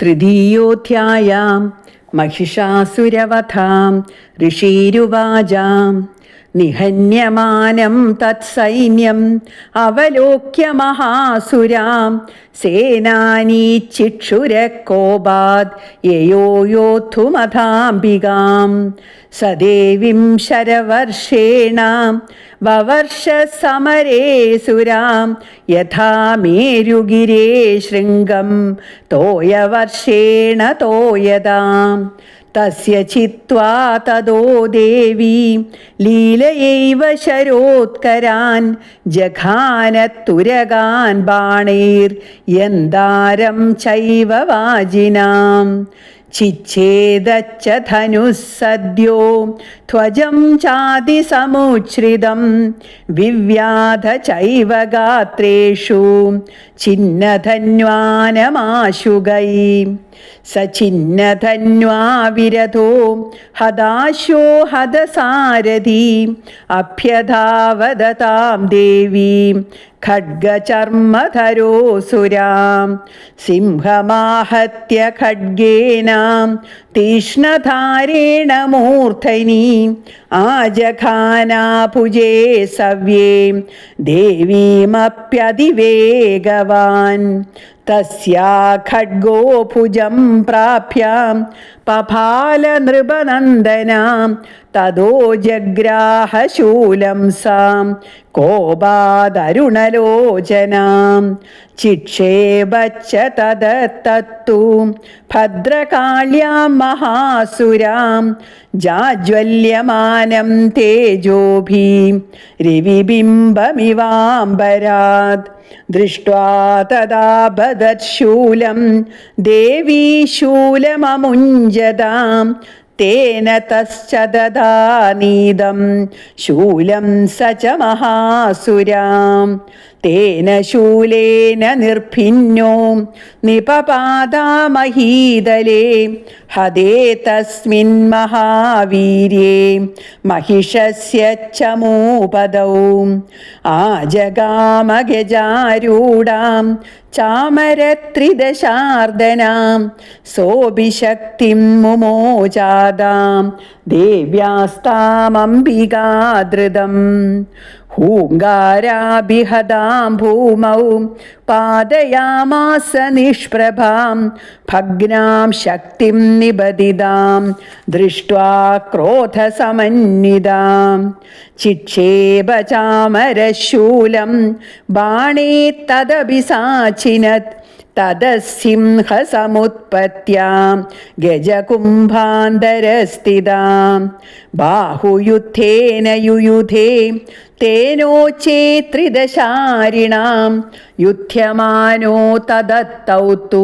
तृतीयोऽध्यायां महिषासुरवधां ऋषिरुवाजाम् നിഹന്യമാനം തത്സൈന്യം അവലോക്യ മഹാസുരാം. സേനാനീച്ചിക്ഷുരക്കോപാത് യയോ യോദ്ധുമഥാംബികാം സദേവീം ശരവർഷേണ വവർഷ സമരേ സുരാം. യഥാ ശൃംഗം തോയവർഷേണ തോയതാം. തസ്യ ചിത്വാ തദോ ദേവി ലീലയൈവ ശരോത്കരാൻ ജഘാനത്തുരകാൻ ബാണീർ യന്താരം ചൈവ വാജിനാം ചിച്ഛേദച്ച ധനുസ്സദ്യോ ധ്വജം ചാതിസമുച്ഛ്രിതം വിവ്യാധ ചൈവ ഗാത്രേഷു ചിഹ്നധന്വാനമാശുകൈ സചിഹ്നധന്വാ വിരഥോ ഹതാശോ ഹതസാരഥി അഭ്യധാവദതാം ദേവീം खड्गचर्मधरोऽसुरां सिंहमाहत्य खड्गेन तीक्ष्णधारेण मूर्धनि आजखानाभुजे सव्ये देवीमप्यधिवेगवान् തഡ്ഗോഭുജം പ്രാപ്യ പഫാല നൃപനന്ദന നൃപനന്ദനാം ജഗ്രാഹശൂലം സാം കോപാദരുണലോചനാം ചിക്ഷേപച്ച തദത്തത്തു ഭദ്രകാള്യാം മഹാസുരാം ജാജ്വല്യമാനം തേജോഭീം രവിബിംബമിവാംബരാത് ദൃഷ്ട്വാ തദാഭദത് ശൂലം. ദേവീ ശൂലമമുഞ്ചതാം. तेन तश्च ददानीदं शूलं स च महासुरां तेन शूलेन निर्भिन्नो निपपादामहीदले हदे तस्मिन् महावीर्ये महिषस्य च मूपदौ आजगामगजारूढां चामरत्रिदशार्दनां सोऽभिशक्तिं मुमोचादां देव्यास्तामम्बिकादृदम् हूङ्गाराभिहदां भूमौ पादयामास निष्प्रभां भग्नां शक्तिं निबदिदां दृष्ट्वा क्रोधसमन्विदां चिक्षेपचामरशूलं बाणे तदभिसाचिनत् तदसिंहसमुत्पत्त्यां गजकुम्भान्तरस्थितां बाहुयुद्धेन युयुधे तेनोचे त्रिदशारिणां युध्यमानो तदत्तौ तु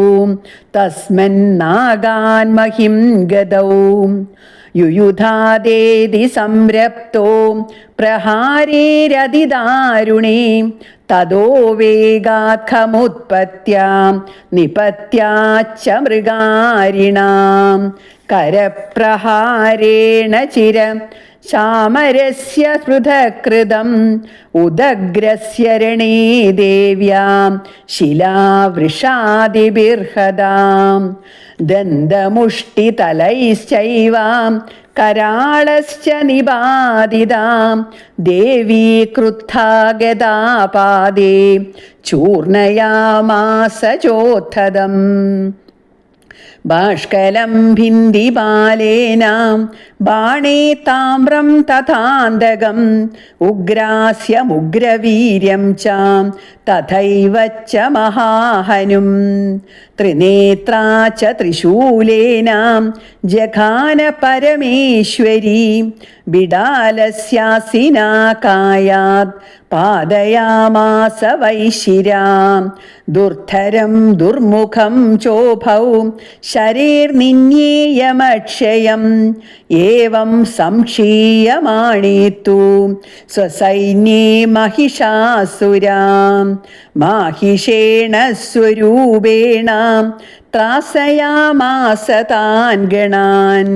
तस्मन्नागान्महिं गदौ യുയുധാദേതി സംരപ്തോ പ്രഹാരേരതിദാരുണേ. തതോ വേഗാഖമുത്പത്യാം നിപത്യാച്ച മൃഗാരിണാം. കരപ്രഹാരേണ ചിരം ശാമരസ്യ സ്മൃതകൃതം ഉദഗ്രസ്യ രണേ ദേവ്യാം. ശിലാവൃഷാദിബിർഹദാം. ദന്തമുഷ്ടി തലൈശ്ചൈവാം കരാളശ്ച നിപാതിതാം ദേവീ കൃത്ഥാഗതാപാദേ ചൂർണയാമാസ ബാഷ്കലം ഭിന്തി ബാലേനാം ബാണേ താമ്രം തഥാന്തകം ഉഗ്രാസ്യമുഗ്രവീര്യം ചാം തഥൈവ ച മഹാഹനും. ത്രിനേത്രാ ച ത്രിശൂലേനാം ജഘാന പരമേശ്വരീ कायात् पादयामास वैशिरां दुर्धरं दुर्मुखं चोभौ शरीर्निन्येयमक्षयम् एवं संक्षीयमाणे तु स्वसैन्ये महिषासुरां माहिषेण स्वरूपेण त्रासयामास तान् गणान्